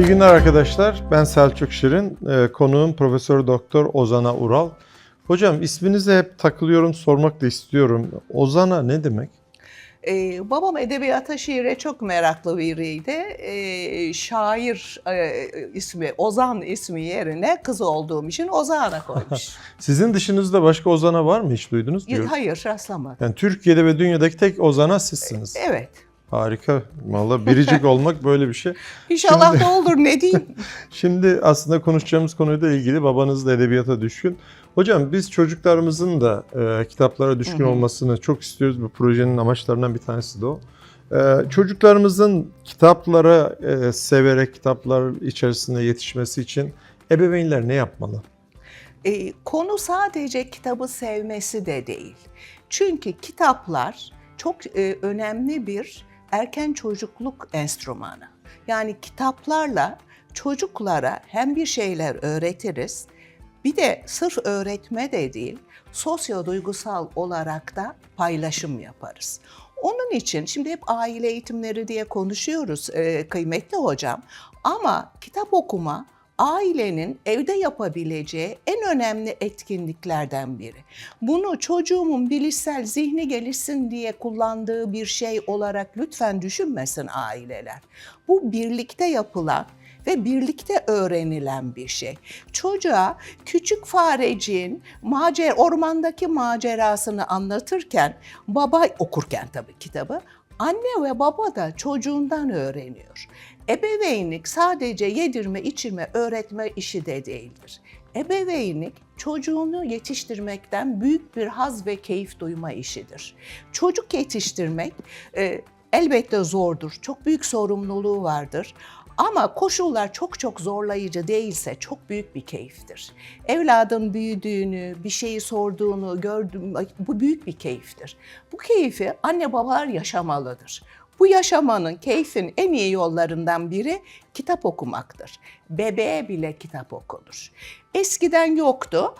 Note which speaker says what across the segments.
Speaker 1: İyi günler arkadaşlar. Ben Selçuk Şirin. Ee, konuğum Profesör Doktor Ozana Ural. Hocam isminize hep takılıyorum, sormak da istiyorum. Ozana ne demek?
Speaker 2: Ee, babam edebiyata, şiire çok meraklı biriydi. Ee, şair e, ismi, Ozan ismi yerine kız olduğum için Ozan'a koymuş.
Speaker 1: Sizin dışınızda başka Ozana var mı? Hiç duydunuz mu?
Speaker 2: Hayır, rastlamadım.
Speaker 1: Yani Türkiye'de ve dünyadaki tek Ozana sizsiniz.
Speaker 2: Evet.
Speaker 1: Harika. Vallahi biricik olmak böyle bir şey.
Speaker 2: İnşallah
Speaker 1: Şimdi-
Speaker 2: da olur ne diyeyim.
Speaker 1: Şimdi aslında konuşacağımız konuyla ilgili babanız da edebiyata düşkün. Hocam biz çocuklarımızın da e, kitaplara düşkün olmasını çok istiyoruz. Bu projenin amaçlarından bir tanesi de o. E, çocuklarımızın kitaplara e, severek kitaplar içerisinde yetişmesi için ebeveynler ne yapmalı?
Speaker 2: Ee, konu sadece kitabı sevmesi de değil. Çünkü kitaplar çok e, önemli bir erken çocukluk enstrümanı. Yani kitaplarla çocuklara hem bir şeyler öğretiriz, bir de sırf öğretme de değil, sosyo-duygusal olarak da paylaşım yaparız. Onun için şimdi hep aile eğitimleri diye konuşuyoruz e, kıymetli hocam. Ama kitap okuma ailenin evde yapabileceği en önemli etkinliklerden biri. Bunu çocuğumun bilişsel zihni gelişsin diye kullandığı bir şey olarak lütfen düşünmesin aileler. Bu birlikte yapılan ve birlikte öğrenilen bir şey. Çocuğa küçük fareciğin macer ormandaki macerasını anlatırken baba okurken tabii kitabı anne ve baba da çocuğundan öğreniyor. Ebeveynlik sadece yedirme, içirme, öğretme işi de değildir. Ebeveynlik çocuğunu yetiştirmekten büyük bir haz ve keyif duyma işidir. Çocuk yetiştirmek e, elbette zordur, çok büyük sorumluluğu vardır. Ama koşullar çok çok zorlayıcı değilse çok büyük bir keyiftir. Evladın büyüdüğünü, bir şeyi sorduğunu gördüm, bu büyük bir keyiftir. Bu keyfi anne babalar yaşamalıdır. Bu yaşamanın keyfin en iyi yollarından biri kitap okumaktır. Bebeğe bile kitap okunur. Eskiden yoktu.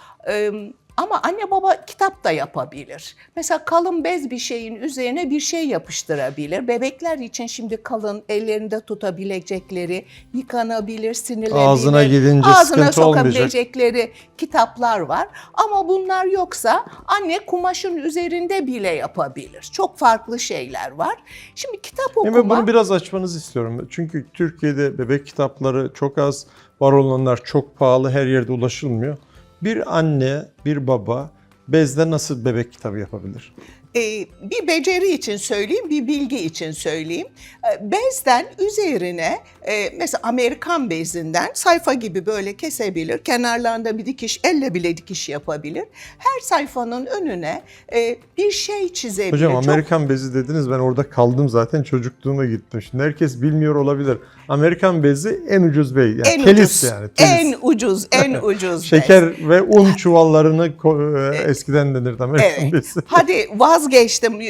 Speaker 2: Ama anne baba kitap da yapabilir. Mesela kalın bez bir şeyin üzerine bir şey yapıştırabilir. Bebekler için şimdi kalın ellerinde tutabilecekleri, yıkanabilir, sinilebilir.
Speaker 1: Ağzına gidince
Speaker 2: ağzına
Speaker 1: sıkıntı olmayacak.
Speaker 2: sokabilecekleri kitaplar var. Ama bunlar yoksa anne kumaşın üzerinde bile yapabilir. Çok farklı şeyler var. Şimdi kitap okuma...
Speaker 1: Yani bunu biraz açmanızı istiyorum. Çünkü Türkiye'de bebek kitapları çok az, var olanlar çok pahalı, her yerde ulaşılmıyor. Bir anne, bir baba bezde nasıl bebek kitabı yapabilir?
Speaker 2: Ee, bir beceri için söyleyeyim, bir bilgi için söyleyeyim. Ee, Bezden üzerine e, mesela Amerikan bezinden sayfa gibi böyle kesebilir. Kenarlarında bir dikiş, elle bile dikiş yapabilir. Her sayfanın önüne e, bir şey çizebilir.
Speaker 1: Hocam
Speaker 2: Çok-
Speaker 1: Amerikan bezi dediniz ben orada kaldım zaten çocukluğuma gittim. Şimdi herkes bilmiyor olabilir. Amerikan bezi en ucuz bey. Yani
Speaker 2: en
Speaker 1: telis
Speaker 2: ucuz,
Speaker 1: yani. Telis.
Speaker 2: en ucuz, en ucuz bez.
Speaker 1: Şeker ve un çuvallarını e, eskiden denirdi Amerikan
Speaker 2: Evet.
Speaker 1: bezi.
Speaker 2: Hadi vazgeçtim.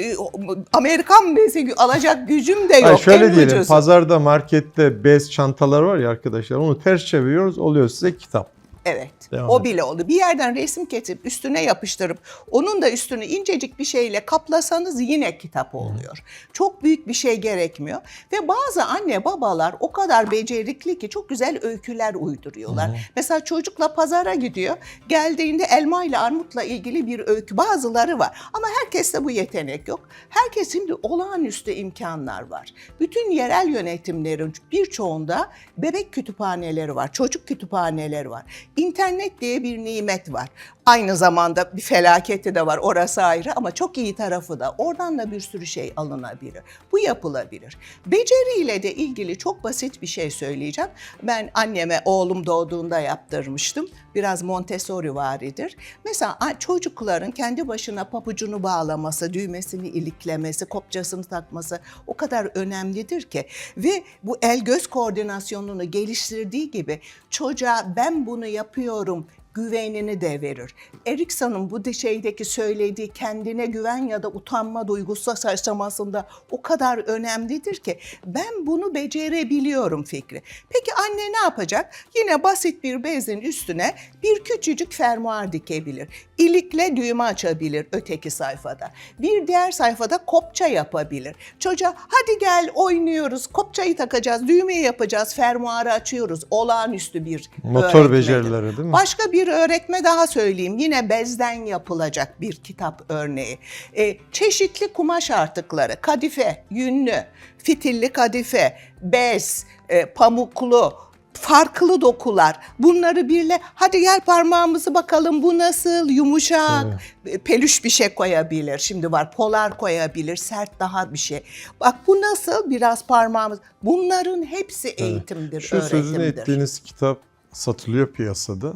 Speaker 2: Amerikan bezi alacak gücüm de yok.
Speaker 1: Hayır, şöyle
Speaker 2: en
Speaker 1: diyelim
Speaker 2: ucuzu.
Speaker 1: pazarda markette bez çantalar var ya arkadaşlar onu ters çeviriyoruz oluyor size kitap.
Speaker 2: Evet.
Speaker 1: Devam
Speaker 2: o
Speaker 1: et.
Speaker 2: bile oldu. Bir yerden resim kesip üstüne yapıştırıp onun da üstünü incecik bir şeyle kaplasanız yine kitap oluyor. Çok büyük bir şey gerekmiyor. Ve bazı anne babalar o kadar becerikli ki çok güzel öyküler uyduruyorlar. Mesela çocukla pazara gidiyor. Geldiğinde elma ile armutla ilgili bir öykü bazıları var. Ama herkeste bu yetenek yok. Herkes şimdi olağanüstü imkanlar var. Bütün yerel yönetimlerin birçoğunda bebek kütüphaneleri var, çocuk kütüphaneleri var. İnternet diye bir nimet var. Aynı zamanda bir felaketi de var orası ayrı ama çok iyi tarafı da oradan da bir sürü şey alınabilir. Bu yapılabilir. Beceriyle de ilgili çok basit bir şey söyleyeceğim. Ben anneme oğlum doğduğunda yaptırmıştım. Biraz Montessori varidir. Mesela çocukların kendi başına papucunu bağlaması, düğmesini iliklemesi, kopçasını takması o kadar önemlidir ki. Ve bu el göz koordinasyonunu geliştirdiği gibi çocuğa ben bunu yapıyorum güvenini de verir. Erikson'un bu de- şeydeki söylediği kendine güven ya da utanma duygusu aşamasında o kadar önemlidir ki ben bunu becerebiliyorum fikri. Peki anne ne yapacak? Yine basit bir bezin üstüne bir küçücük fermuar dikebilir. İlikle düğme açabilir öteki sayfada. Bir diğer sayfada kopça yapabilir. Çocuğa hadi gel oynuyoruz, kopçayı takacağız, düğmeyi yapacağız, fermuarı açıyoruz. Olağanüstü bir
Speaker 1: Motor
Speaker 2: öğretmedir.
Speaker 1: becerileri değil mi?
Speaker 2: Başka bir öğretme daha söyleyeyim. Yine bezden yapılacak bir kitap örneği. E, çeşitli kumaş artıkları, kadife, yünlü, fitilli kadife, bez, e, pamuklu, farklı dokular. Bunları birle hadi gel parmağımızı bakalım bu nasıl yumuşak. E, Pelüş bir şey koyabilir. Şimdi var polar koyabilir, sert daha bir şey. Bak bu nasıl biraz parmağımız. Bunların hepsi eğitimdir,
Speaker 1: Şu sözünü
Speaker 2: öğretimdir.
Speaker 1: ettiğiniz kitap satılıyor piyasada.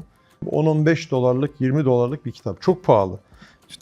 Speaker 1: 10-15 dolarlık, 20 dolarlık bir kitap. Çok pahalı.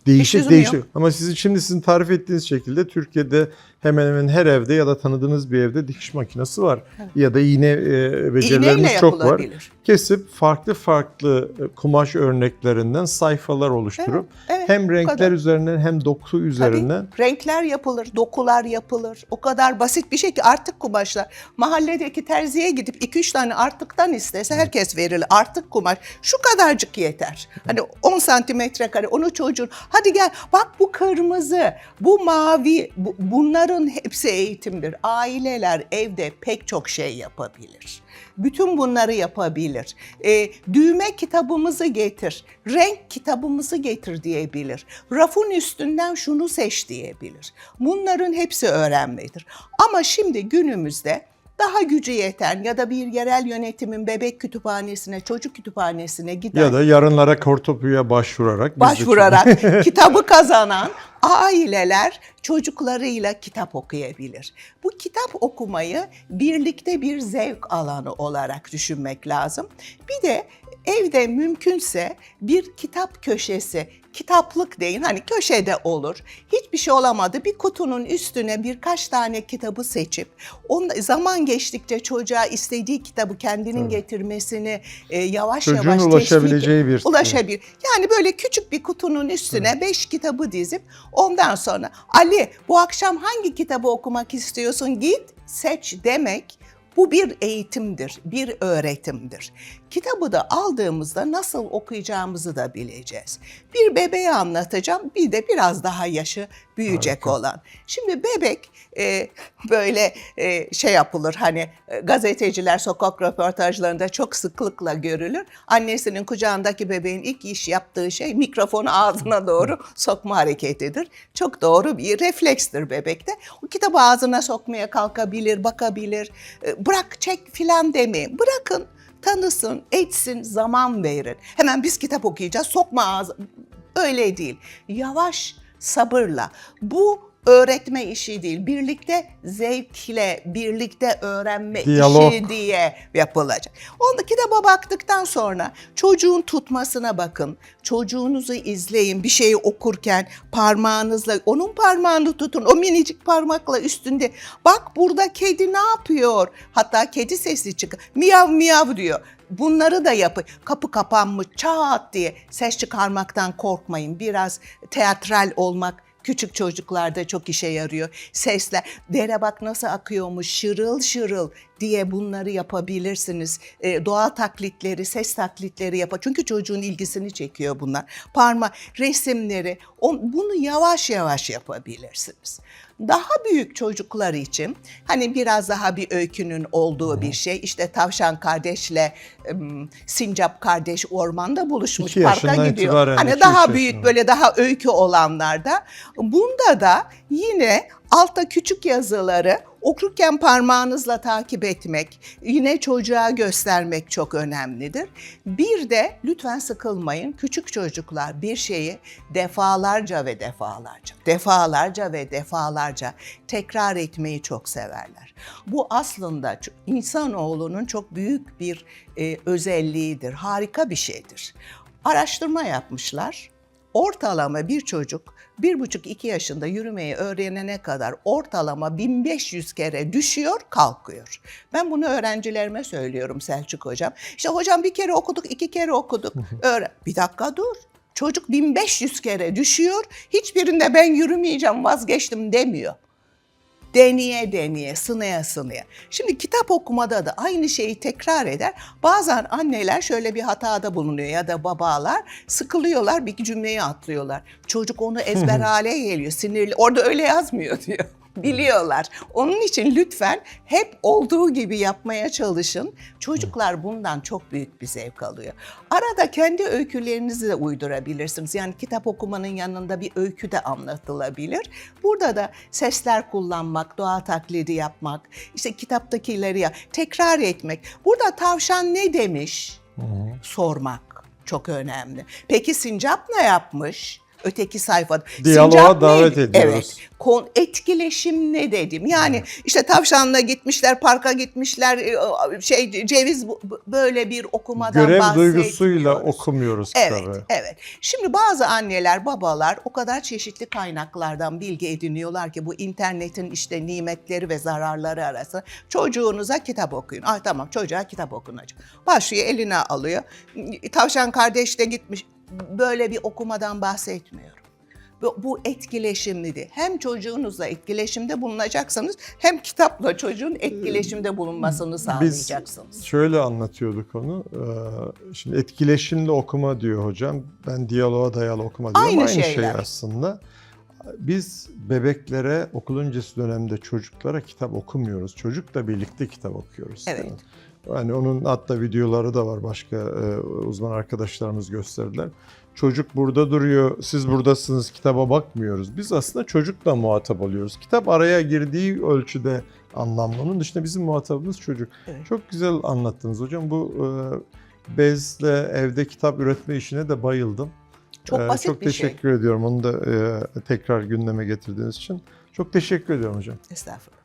Speaker 1: Değişik değişik. Ama sizin şimdi sizin tarif ettiğiniz şekilde Türkiye'de hemen hemen her evde ya da tanıdığınız bir evde dikiş makinesi var. Ya da iğne e, becerileriniz
Speaker 2: İğneyle
Speaker 1: çok var. Kesip farklı farklı e, kumaş örneklerinden sayfalar oluşturup
Speaker 2: evet,
Speaker 1: hem
Speaker 2: bu
Speaker 1: renkler
Speaker 2: kadar.
Speaker 1: üzerinden hem doku üzerinden
Speaker 2: Tabii, renkler yapılır, dokular yapılır. O kadar basit bir şey ki artık kumaşlar. Mahalledeki terziye gidip 2-3 tane artıktan istese herkes verir. Artık kumaş şu kadarcık yeter. Hani 10 santimetre kare onu çocuğun hadi gel bak bu kırmızı, bu mavi bu- bunların hepsi eğitimdir. Aileler evde pek çok şey yapabilir. Bütün bunları yapabilir. E, düğme kitabımızı getir, renk kitabımızı getir diyebilir. Rafın üstünden şunu seç diyebilir. Bunların hepsi öğrenmedir. Ama şimdi günümüzde daha gücü yeten ya da bir yerel yönetimin bebek kütüphanesine, çocuk kütüphanesine giden
Speaker 1: ya da yarınlara kortopuya başvurarak
Speaker 2: başvurarak kitabı kazanan aileler çocuklarıyla kitap okuyabilir. Bu kitap okumayı birlikte bir zevk alanı olarak düşünmek lazım. Bir de evde mümkünse bir kitap köşesi, kitaplık deyin hani köşede olur. Hiçbir şey olamadı bir kutunun üstüne birkaç tane kitabı seçip on, zaman geçtikçe çocuğa istediği kitabı kendinin getirmesini e, yavaş
Speaker 1: Çocuğun
Speaker 2: yavaş
Speaker 1: ulaşabileceği bir-
Speaker 2: ulaşabilir. Yani böyle küçük bir kutunun üstüne beş kitabı dizip ondan sonra Ali bu akşam hangi kitabı okumak istiyorsun git seç demek bu bir eğitimdir, bir öğretimdir. Kitabı da aldığımızda nasıl okuyacağımızı da bileceğiz. Bir bebeğe anlatacağım, bir de biraz daha yaşı büyüyecek olan. Şimdi bebek e, böyle e, şey yapılır hani e, gazeteciler sokak röportajlarında çok sıklıkla görülür. Annesinin kucağındaki bebeğin ilk iş yaptığı şey mikrofonu ağzına doğru sokma hareketidir. Çok doğru bir reflekstir bebekte. O kitabı ağzına sokmaya kalkabilir, bakabilir. E, Bırak çek filan demeyin. Bırakın tanısın, etsin, zaman verin. Hemen biz kitap okuyacağız, sokma ağzı. Öyle değil. Yavaş, sabırla. Bu öğretme işi değil. Birlikte zevkle, birlikte öğrenme
Speaker 1: Diyalog.
Speaker 2: işi diye yapılacak. Onda kitaba baktıktan sonra çocuğun tutmasına bakın. Çocuğunuzu izleyin. Bir şeyi okurken parmağınızla, onun parmağını tutun. O minicik parmakla üstünde. Bak burada kedi ne yapıyor? Hatta kedi sesi çıkıyor. Miyav miyav diyor. Bunları da yapın. Kapı kapanmış çat diye ses çıkarmaktan korkmayın. Biraz teatral olmak küçük çocuklarda çok işe yarıyor. Sesler, dere bak nasıl akıyormuş şırıl şırıl diye bunları yapabilirsiniz. Ee, doğa taklitleri, ses taklitleri yapar. Çünkü çocuğun ilgisini çekiyor bunlar. Parma resimleri, on, bunu yavaş yavaş yapabilirsiniz. Daha büyük çocuklar için hani biraz daha bir öykünün olduğu bir şey. İşte tavşan kardeşle ım, sincap kardeş ormanda buluşmuş
Speaker 1: İki
Speaker 2: parka
Speaker 1: yaşından
Speaker 2: gidiyor.
Speaker 1: itibaren,
Speaker 2: Hani daha büyük
Speaker 1: yaşında.
Speaker 2: böyle daha öykü olanlarda. Bunda da yine altta küçük yazıları okurken parmağınızla takip etmek, yine çocuğa göstermek çok önemlidir. Bir de lütfen sıkılmayın. Küçük çocuklar bir şeyi defalarca ve defalarca, defalarca ve defalarca tekrar etmeyi çok severler. Bu aslında insanoğlunun çok büyük bir e, özelliğidir. Harika bir şeydir. Araştırma yapmışlar. Ortalama bir çocuk bir buçuk iki yaşında yürümeyi öğrenene kadar ortalama 1500 kere düşüyor, kalkıyor. Ben bunu öğrencilerime söylüyorum Selçuk hocam. İşte hocam bir kere okuduk, iki kere okuduk. Öğren. Bir dakika dur. Çocuk 1500 kere düşüyor, hiçbirinde ben yürümeyeceğim, vazgeçtim demiyor deneye deneye, sınaya sınaya. Şimdi kitap okumada da aynı şeyi tekrar eder. Bazen anneler şöyle bir hatada bulunuyor ya da babalar sıkılıyorlar bir cümleyi atlıyorlar. Çocuk onu ezber hale geliyor, sinirli. Orada öyle yazmıyor diyor. Biliyorlar. Onun için lütfen hep olduğu gibi yapmaya çalışın. Çocuklar bundan çok büyük bir zevk alıyor. Arada kendi öykülerinizi de uydurabilirsiniz. Yani kitap okumanın yanında bir öykü de anlatılabilir. Burada da sesler kullanmak, doğa taklidi yapmak, işte kitaptakileri ya tekrar etmek. Burada tavşan ne demiş? Sormak çok önemli. Peki sincap ne yapmış? Öteki sayfada.
Speaker 1: Diyaloğa
Speaker 2: Sincap
Speaker 1: davet
Speaker 2: neydi?
Speaker 1: ediyoruz.
Speaker 2: Evet. Kon, etkileşim ne dedim? Yani işte tavşanla gitmişler, parka gitmişler, e, şey ceviz böyle bir okumadan
Speaker 1: Görev duygusuyla okumuyoruz
Speaker 2: Evet,
Speaker 1: kitabı.
Speaker 2: evet. Şimdi bazı anneler, babalar o kadar çeşitli kaynaklardan bilgi ediniyorlar ki bu internetin işte nimetleri ve zararları arası. Çocuğunuza kitap okuyun. Ah tamam çocuğa kitap okunacak. Başlıyor eline alıyor. Tavşan kardeş de gitmiş. Böyle bir okumadan bahsetmiyorum. Bu, bu etkileşimlidir. Hem çocuğunuzla etkileşimde bulunacaksanız hem kitapla çocuğun etkileşimde bulunmasını
Speaker 1: Biz
Speaker 2: sağlayacaksınız.
Speaker 1: şöyle anlatıyorduk onu. Ee, Şimdi etkileşimli okuma diyor hocam. Ben diyaloğa dayalı okuma diyorum.
Speaker 2: Aynı
Speaker 1: Aynı, şey aslında. Biz bebeklere okul öncesi dönemde çocuklara kitap okumuyoruz. Çocukla birlikte kitap okuyoruz.
Speaker 2: Evet.
Speaker 1: Yani onun hatta videoları da var başka e, uzman arkadaşlarımız gösterdiler. Çocuk burada duruyor, siz buradasınız, kitaba bakmıyoruz. Biz aslında çocukla muhatap oluyoruz. Kitap araya girdiği ölçüde anlamlı. Onun dışında bizim muhatabımız çocuk.
Speaker 2: Evet.
Speaker 1: Çok güzel anlattınız hocam. Bu e, bezle evde kitap üretme işine de bayıldım.
Speaker 2: Çok
Speaker 1: Ee,
Speaker 2: basit
Speaker 1: Çok
Speaker 2: bir şey.
Speaker 1: teşekkür ediyorum onu da e, tekrar gündeme getirdiğiniz için. Çok teşekkür ediyorum hocam.
Speaker 2: Estağfurullah.